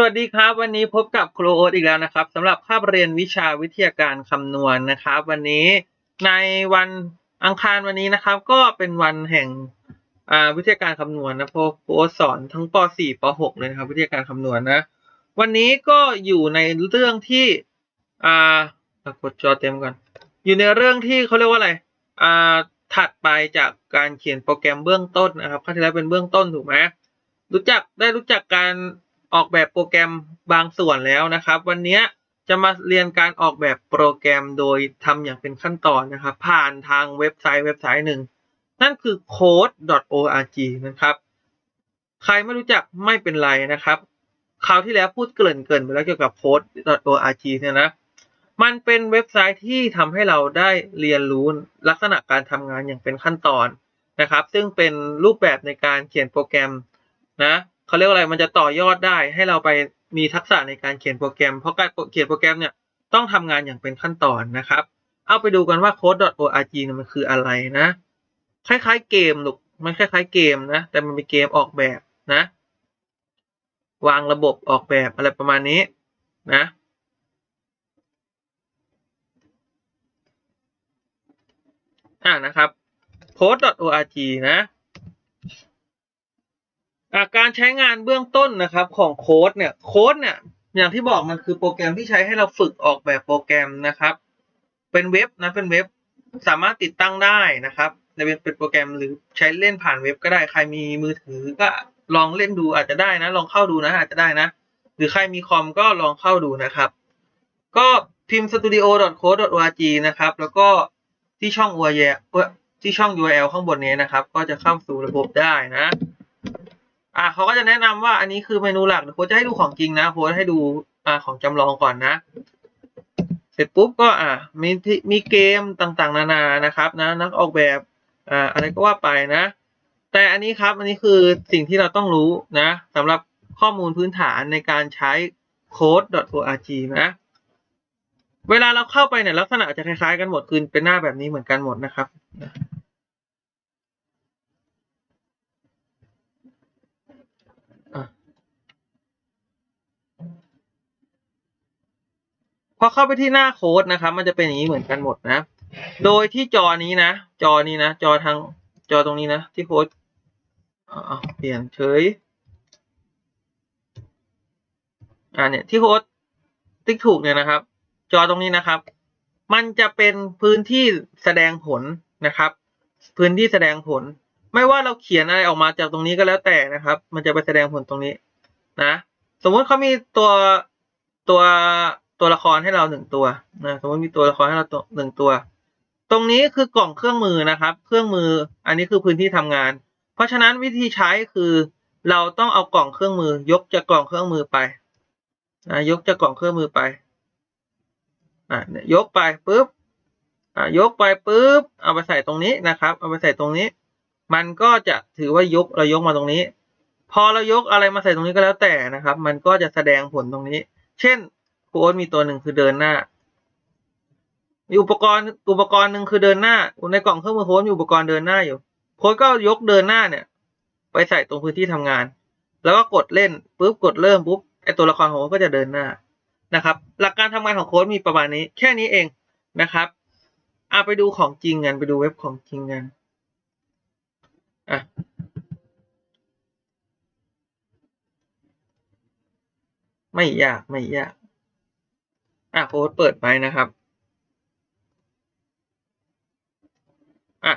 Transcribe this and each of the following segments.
สวัสดีครับวันนี้พบกับครูโอ๊ตอีกแล้วนะครับสำหรับคาบเรียนวิชาวิทยาการคำนวณนะครับ วันนี้ในวันอังคารวันนี้นะครับ ก็เป็นวันแห่งวิทยาการคำนวณนะเพราะครูโอ๊ตสอนทั้งป .4 ป .6 เลยนะครับ วิทยาการคำนวณนะ วันนี้ก็อยู่ในเรื่องที่อ่ากดจอเต็มก่อน อยู่ในเรื่องที่เขาเรียกว่าอะไรอ่าถัดไปจากการเขียนโปรแกรมเบื้องต้นนะครับครั้งที่แล้วเป็นเบื้องต้นถูกไหมรู้จักได้รู้จักการ ออกแบบโปรแกรมบางส่วนแล้วนะครับ วันนี้จะมาเรียนการออกแบบโปรแกรมโดยทำอย่างเป็นขั้นตอนนะครับ ผ่านทางเว็บไซต์เว็บไซต์หนึ่ง นั่นคือ code.org นะครับ ใครไม่รู้จักไม่เป็นไรนะครับคราวที่แล้วพูดเกริ่นเกินไปแล้วเกี่ยวกับ code.org เนี่ยนะมันเป็นเว็บไซต์ที่ทำให้เราได้เรียนรู้ลักษณะการทำงานอย่างเป็นขั้นตอนนะครับ ซึ่งเป็นรูปแบบในการเขียนโปรแกรมนะ เขาเรียกว่าอะไรมันจะต่อยอดได้ให้เราไปมีทักษะในการเขียนโปรแกรม เพราะการเขียนโปรแกรมเนี่ยต้องทำงานอย่างเป็นขั้นตอนนะครับ เอาไปดูกันว่า code.org เนี่ยมันคืออะไรนะ คล้ายๆเกมลูกมันคล้ายๆเกมนะ แต่มันเป็นเกมออกแบบนะ วางระบบออกแบบอะไรประมาณนี้นะอ่านะครับ post.org นะ การใช้งานเบื้องต้นนะครับของโค้ดเนี่ยโค้ดเนี่ยอย่างที่บอกมันคือโปรแกรมที่ใช้ให้เราฝึกออกแบบโปรแกรมนะครับ เป็นเว็บนะเป็นเว็บสามารถติดตั้งได้นะครับในเป็นโปรแกรมหรือใช้เล่นผ่านเว็บก็ได้ใครมีมือถือก็ลองเล่นดูอาจจะได้นะ ลองเข้าดูนะอาจจะได้นะ หรือใครมีคอมก็ลองเข้าดูนะครับ ก็พิมพ์ studio.code.org นะครับ แล้วก็ที่ช่อง URL ที่ช่อง URL ข้างบนนี้นะครับ ก็จะเข้าสู่ระบบได้นะ อ่าเขาก็จะแนะนำว่าอันนี้คือเมนูหลักโค้ชจะให้ดูของจริงนะโค้ชให้ดูอ่าของจำลองก่อนนะ เสร็จปุ๊บก็อ่ามีที่มีเกมต่างๆ นานานะครับนะนักออกแบบอ่าอะไรก็ว่าไปนะ แต่อันนี้ครับอันนี้คือสิ่งที่เราต้องรู้นะสำหรับข้อมูลพื้นฐานในการใช้ code.org นะ เวลาเราเข้าไปเนี่ยลักษณะจะคล้ายๆกันหมดคือเป็นหน้าแบบนี้เหมือนกันหมดนะครับ พอเข้าไปที่หน้าโค้ดนะครับ มันจะเป็นอย่างนี้เหมือนกันหมดนะ โดยที่จอนี้นะ จอนี้นะ จอทางจอตรงนี้นะ ที่โค้ดอ่าเปลี่ยนเฉยอ่าเนี่ยที่โค้ดติ๊กถูกเนี่ยนะครับ จอตรงนี้นะครับ มันจะเป็นพื้นที่แสดงผลนะครับ พื้นที่แสดงผล ไม่ว่าเราเขียนอะไรออกมาจากตรงนี้ก็แล้วแต่นะครับ มันจะไปแสดงผลตรงนี้นะ สมมติเขามีตัวตัว ตัวละครให้เราหนึ่งตัวนะสมมติมีตัวละครให้เราตัวหนึ่งตัว ตรงนี้คือกล่องเครื่องมือนะครับ เครื่องมืออันนี้คือพื้นที่ทำงาน เพราะฉะนั้นวิธีใช้คือเราต้องเอากล่องเครื่องมือ ยกจากกล่องเครื่องมือไปนะยกจากกล่องเครื่องมือไปอะเนี่ยยกไปปุ๊บอะยกไปปุ๊บเอาไปใส่ตรงนี้นะครับ เอาไปใส่ตรงนี้ มันก็จะถือว่ายกเรายกมาตรงนี้ พอเรายกอะไรมาใส่ตรงนี้ก็แล้วแต่นะครับ มันก็จะแสดงผลตรงนี้ เช่น ครูโอ๊ตมีตัวหนึ่งคือเดินหน้า มีอุปกรณ์อุปกรณ์หนึ่งคือเดินหน้าในกล่องเครื่องมือโค้ดมีอุปกรณ์เดินหน้าอยู่ โค้ดก็ยกเดินหน้าเนี่ย ไปใส่ตรงพื้นที่ทำงาน แล้วก็กดเล่นปุ๊บกดเริ่มปุ๊บไอตัวละครของโค้ดก็จะเดินหน้านะครับ หลักการทำงานของโค้ดมีประมาณนี้ แค่นี้เองนะครับเอาไปดูของจริงกันไปดูเว็บของจริงกันอะไม่ยาก ไม่ยาก อะโค้ดเปิดไปนะครับ อะ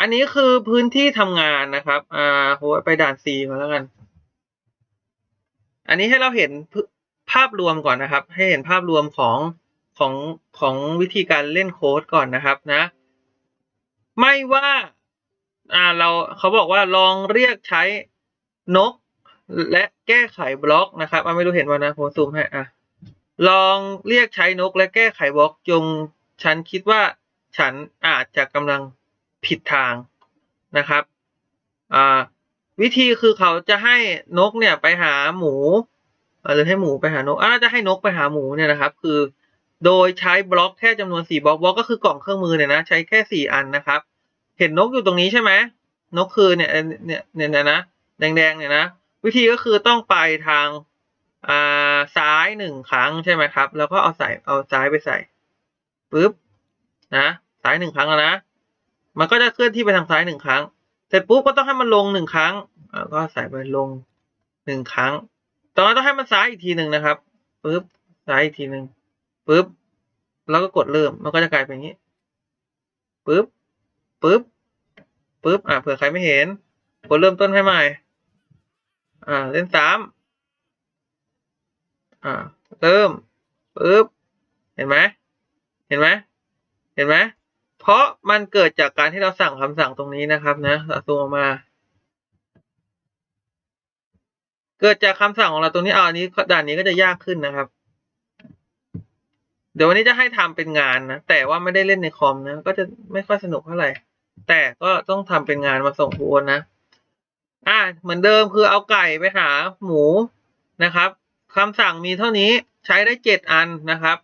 อันนี้คือพื้นที่ทำงานนะครับ อ่าโค้ดไปด่าน C มาแล้วกัน อันนี้ให้เราเห็นภาพรวมก่อนนะครับ ให้เห็นภาพรวมของของของวิธีการเล่นโค้ดก่อนนะครับนะ ไม่ว่าอ่าเราเขาบอกว่าลองเรียกใช้นกและแก้ไขบล็อกนะครับอะไม่รู้เห็นว่านะผมซูมให้อะ ลองเรียกใช้นกและแก้ไขบล็อกจง ฉันคิดว่าฉันอาจจะกำลังผิดทางนะครับวิธีคือเขาจะให้นกเนี่ยไปหาหมูหรือให้หมูไปหานกอ่าจะให้นกไปหาหมูเนี่ยนะครับ คือ โดยใช้บล็อกแค่จำนวนสี่บล็อกบล็อกก็คือกล่องเครื่องมือเนี่ยนะใช้แค่สี่อันนะครับ เห็นนกอยู่ตรงนี้ใช่ไหมนกคือเนี่ยเนี่ยเนี่ยนะแดงๆเนี่ยนะวิธีก็คือต้องไปทาง อ่าซ้ายหนึ่งครั้งใช่ไหมครับ แล้วก็เอาใส่เอาซ้ายไปใส่ปุ๊บนะซ้ายหนึ่งครั้งแล้วนะมันก็จะเคลื่อนที่ไปทางซ้ายหนึ่งครั้ง เสร็จปุ๊บก็ต้องให้มันลงหนึ่งครั้งอ่าก็ใส่ไปลงหนึ่งครั้งตอนนั้นต้องให้มันซ้ายอีกทีหนึ่งนะครับปุ๊บซ้ายอีกทีหนึ่งปุ๊บแล้วก็กดเริ่มมันก็จะกลายเป็นอย่างนี้ปุ๊บปุ๊บปุ๊บอ่าเผื่อใครไม่เห็นกดเริ่มต้นให้ใหม่ อ่าเล่นสาม อ่าเริ่มปุ๊บเห็นไหมเห็นไหมเห็นไหมเพราะมันเกิดจากการที่เราสั่งคำสั่งตรงนี้นะครับนะเราซูมออกมา เกิดจากคำสั่งของเราตรงนี้อ่าอันนี้ด่านนี้ก็จะยากขึ้นนะครับ เดี๋ยววันนี้จะให้ทำเป็นงานนะแต่ว่าไม่ได้เล่นในคอมนะก็จะไม่ค่อยสนุกเท่าไหร่แต่ก็ต้องทำเป็นงานมาส่งครูโอนนะ อ่า เหมือนเดิมคือเอาไก่ไปหาหมูนะครับ คำสั่งมีเท่านี้ใช้ได้เจ็ดอันนะครับ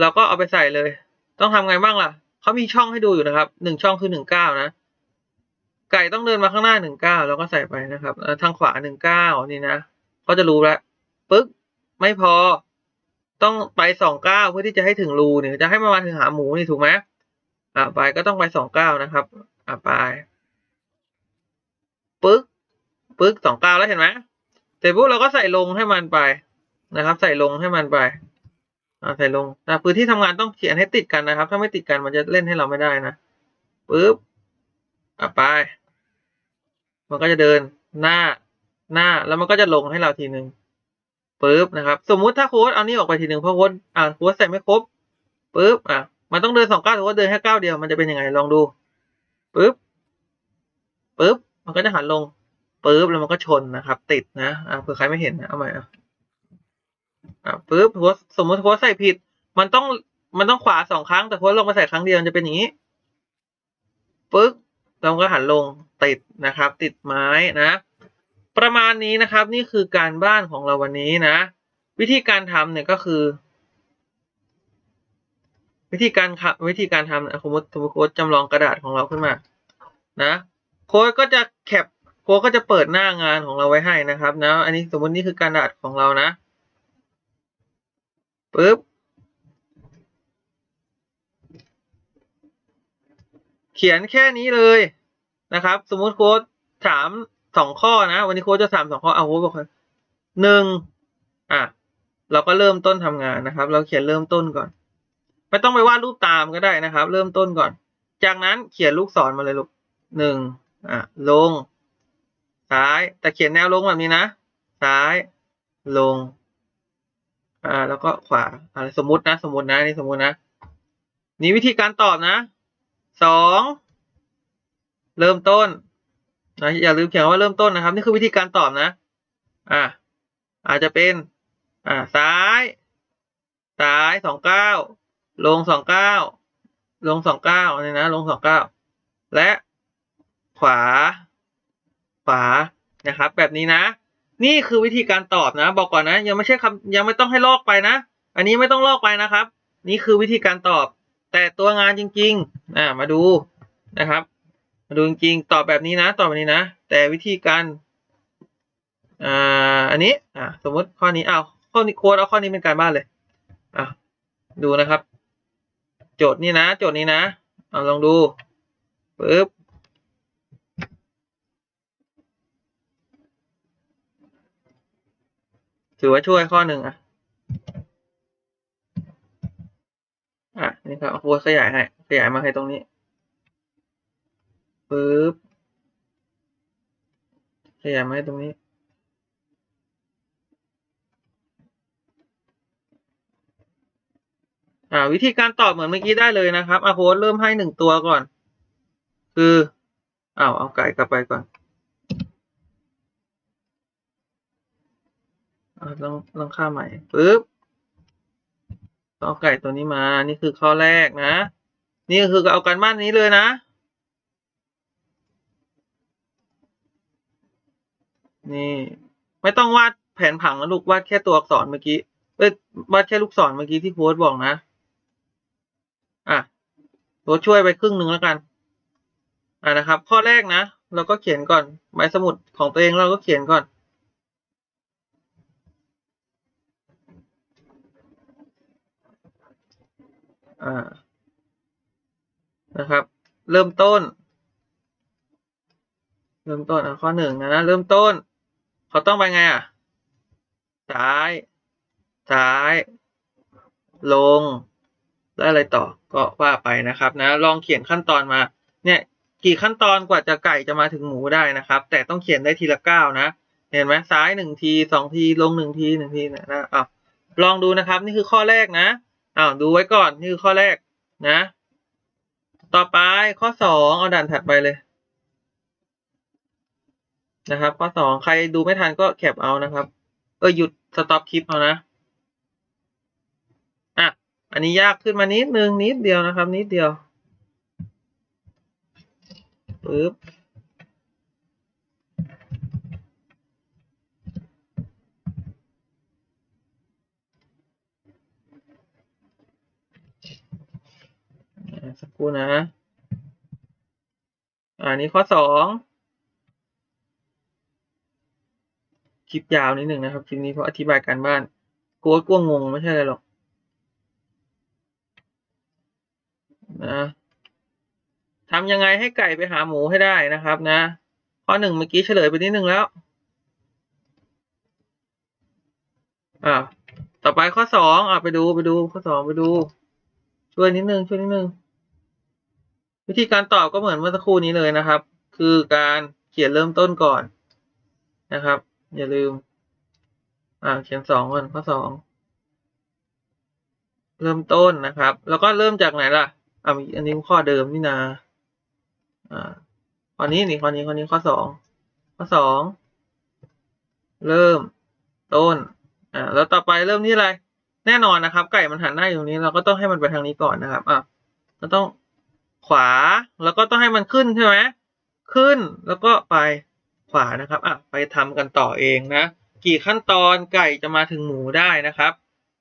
เราก็เอาไปใส่เลย ต้องทำไงบ้างล่ะเขามีช่องให้ดูอยู่นะครับหนึ่งช่องคือหนึ่งเก้านะ ไก่ต้องเดินมาข้างหน้าหนึ่งเก้าแล้วก็ใส่ไปนะครับทางขวาหนึ่งเก้านี่นะเขาจะรู้แล้วปึ๊กไม่พอ ต้องไปสองเก้าเพื่อที่จะให้ถึงรูเนี่ยจะให้มันมาถึงหาหมูนี่ถูกไหมอ่าไปก็ต้องไปสองเก้านะครับอ่าไปปึ๊กปึ๊กสองเก้าแล้วเห็นไหมเสร็จปุ๊บเราก็ใส่ลงให้มันไป นะครับ ใส่ลงให้มันไปอ่าใส่ลงนะพื้นที่ทำงานต้องเขียนให้ติดกันนะครับ ถ้าไม่ติดกันมันจะเล่นให้เราไม่ได้นะปึ๊บอะไป มันก็จะเดินหน้าหน้าแล้วมันก็จะลงให้เราทีหนึ่งปึ๊บนะครับ สมมุติถ้าโค้ดเอานี่ออกไปทีหนึ่งเพราะโค้ดอ่าโค้ดใส่ไม่ครบปึ๊บอะมันต้องเดินสองก้าวแต่ว่าเดินแค่ก้าวเดียวมันจะเป็นยังไงลองดูปึ๊บปึ๊บมันก็จะหันลงปึ๊บแล้วมันก็ชนนะครับ ติดนะอ่าเผื่อใครไม่เห็นนะเอาใหม่อะ อะปึ๊บโพสสมมติโพสใส่ผิด มันต้องมันต้องขวาสองครั้งแต่โพสลงมาใส่ครั้งเดียวมันจะเป็นอย่างนี้ปึ๊บแล้วก็หันลงติดนะครับ ติดไม้นะ ประมาณนี้นะครับ นี่คือการบ้านของเราวันนี้นะ วิธีการทำเนี่ยก็คือ วิธีการครับวิธีการทำนะสมมติสมมติโค้ดจำลองกระดาษของเราขึ้นมา นะโค้ดก็จะแคปโค้ดก็จะเปิดหน้างานของเราไว้ให้นะครับนะ อันนี้สมมตินี่คือกระดาษของเรานะ ปึ๊บเขียนแค่นี้เลยนะครับ สมมุติโค้ดถามสองข้อนะ วันนี้โค้ดจะถามสองข้อเอาโค้ดบอกว่าหนึ่งอะเราก็เริ่มต้นทำงานนะครับ เราเขียนเริ่มต้นก่อน ไม่ต้องไปวาดรูปตามก็ได้นะครับ เริ่มต้นก่อน จากนั้นเขียนลูกศรมาเลยลูกหนึ่งอะลง ซ้ายแต่เขียนแนวลงแบบนี้นะ ซ้ายลง อ่า แล้วก็ขวาอ่าสมมตินะ สมมตินะนี่สมมตินะ นี่วิธีการตอบนะสองเริ่มต้นนะอย่าลืมเขียนว่าเริ่มต้นนะครับ นี่คือวิธีการตอบนะ อ่าอาจจะเป็น อ่าซ้ายซ้ายสองเก้าลงสองเก้าลงสองเก้าเนี่ยนะ ลงสองเก้าและขวา ขวานะครับ แบบนี้นะ นี่คือวิธีการตอบนะ บอกก่อนนะ ยังไม่ใช่คำยังไม่ต้องให้ลอกไปนะ อันนี้ไม่ต้องลอกไปนะครับ นี่คือวิธีการตอบ แต่ตัวงานจริงๆอ่ามาดูนะครับ มาดูจริงๆตอบแบบนี้นะ ตอบแบบนี้นะ แต่วิธีการอ่าอันนี้อ่าสมมติข้อนี้เอาข้อนี้โค้ดเอาข้อนี้เป็นการบ้านเลยอะดูนะครับ โจทย์นี่นะ โจทย์นี้นะเอาลองดูปึ๊บ ถือว่าช่วยข้อหนึ่งอะ อะ นี่ครับโค้ดขยายให้ ขยายมาให้ตรงนี้ปึ๊บขยายมาให้ตรงนี้ อ่า วิธีการตอบเหมือนเมื่อกี้ได้เลยนะครับอะโค้ดเริ่มให้หนึ่งตัวก่อน คืออ้าวเอาไก่กลับไปก่อน อ่า ลองลองค่าใหม่ปึ๊บต้องเอาไก่ตัวนี้มา นี่คือข้อแรกนะ นี่ก็คือเอาการบ้านนี้เลยนะนี่ ไม่ต้องวาดแผนผังนะลูกวาดแค่ตัวอักษรเมื่อกี้เอ้ยวาดแค่ลูกศรเมื่อกี้ที่โค้ดบอกนะ อะตัวช่วยไปครึ่งหนึ่งแล้วกัน อ่านะครับ ข้อแรกนะ เราก็เขียนก่อนใบสมุดของตัวเองเราก็เขียนก่อน อ่านะครับ เริ่มต้น เริ่มต้นอะข้อหนึ่งนะเริ่มต้น เขาต้องไปไงอะซ้าย ซ้าย ลง แล้วอะไรต่อก็ว่าไปนะครับ นะ ลองเขียนขั้นตอนมา เนี่ย กี่ขั้นตอนกว่าจะไก่จะมาถึงหมูได้นะครับ แต่ต้องเขียนได้ทีละก้าวนะ เห็นไหมซ้ายหนึ่งทีสองทีลงหนึ่งทีหนึ่งทีนะนะอะลองดูนะครับ นี่คือข้อแรกนะ อ้าวดูไว้ก่อนนี่คือข้อแรกนะ ต่อไปข้อสองเอาด่านถัดไปเลยนะครับ ข้อสองใครดูไม่ทันก็แคปเอานะครับ เออหยุดสต็อปคลิปเอานะอะอันนี้ยากขึ้นมานิดนึงนิดเดียวนะครับ นิดเดียวปึ๊บ สักครู่นะอ่านี้ข้อสองคลิปยาวนิดหนึ่งนะครับคลิปนี้เพราะอธิบายการบ้านกลัวกลัวงงไม่ใช่อะไรหรอกนะทำยังไงให้ไก่ไปหาหมูให้ได้นะครับนะ ข้อหนึ่งเมื่อกี้เฉลยไปนิดหนึ่งแล้วอ่าต่อไปข้อสองอ่าไปดูไปดูข้อสองไปดู ช่วยนิดนึงช่วยนิดนึง วิธีการตอบก็เหมือนเมื่อสักครู่นี้เลยนะครับ คือการเขียนเริ่มต้นก่อนนะครับ อย่าลืม อ่าเขียนสองก่อนข้อสองเริ่มต้นนะครับ แล้วก็เริ่มจากไหนล่ะอ่าอันนี้ข้อเดิมนี่นาอ่าข้อนี้นี่ข้อนี้ข้อนี้ข้อสองข้อสองเริ่มต้นอ่าแล้วต่อไปเริ่มที่อะไร แน่นอนนะครับ ไก่มันหันหน้าอยู่ตรงนี้ เราก็ต้องให้มันไปทางนี้ก่อนนะครับอะเราต้อง ขวา แล้วก็ต้องให้มันขึ้นใช่ไหมขึ้นแล้วก็ไปขวานะครับอะไปทำกันต่อเองนะ กี่ขั้นตอนไก่จะมาถึงหมูได้นะครับ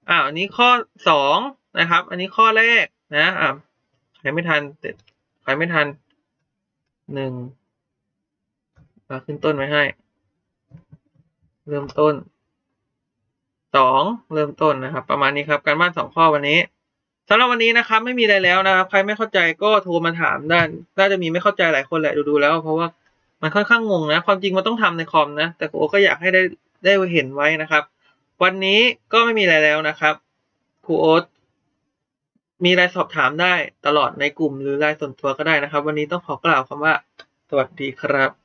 อ่าอันนี้ข้อสองนะครับ อันนี้ข้อแรกนะอ่าใครไม่ทันใครไม่ทันหนึ่งมาขึ้นต้นไว้ให้ เริ่มต้นสองเริ่มต้นนะครับ ประมาณนี้ครับ การบ้านสองข้อวันนี้ สำหรับวันนี้นะครับไม่มีอะไรแล้วนะครับ ใครไม่เข้าใจก็โทรมาถามได้น่าจะมีไม่เข้าใจหลายคนแหละดูๆแล้ว เพราะว่ามันค่อนข้างงงนะ ความจริงมันต้องทำในคอมนะ แต่โอก็อยากให้ได้ได้เห็นไว้นะครับ วันนี้ก็ไม่มีอะไรแล้วนะครับครูโอ๊ตมีอะไรสอบถามได้ตลอดในกลุ่มหรือไลน์ส่วนตัวก็ได้นะครับ วันนี้ต้องขอกล่าวคำว่า สวัสดีครับ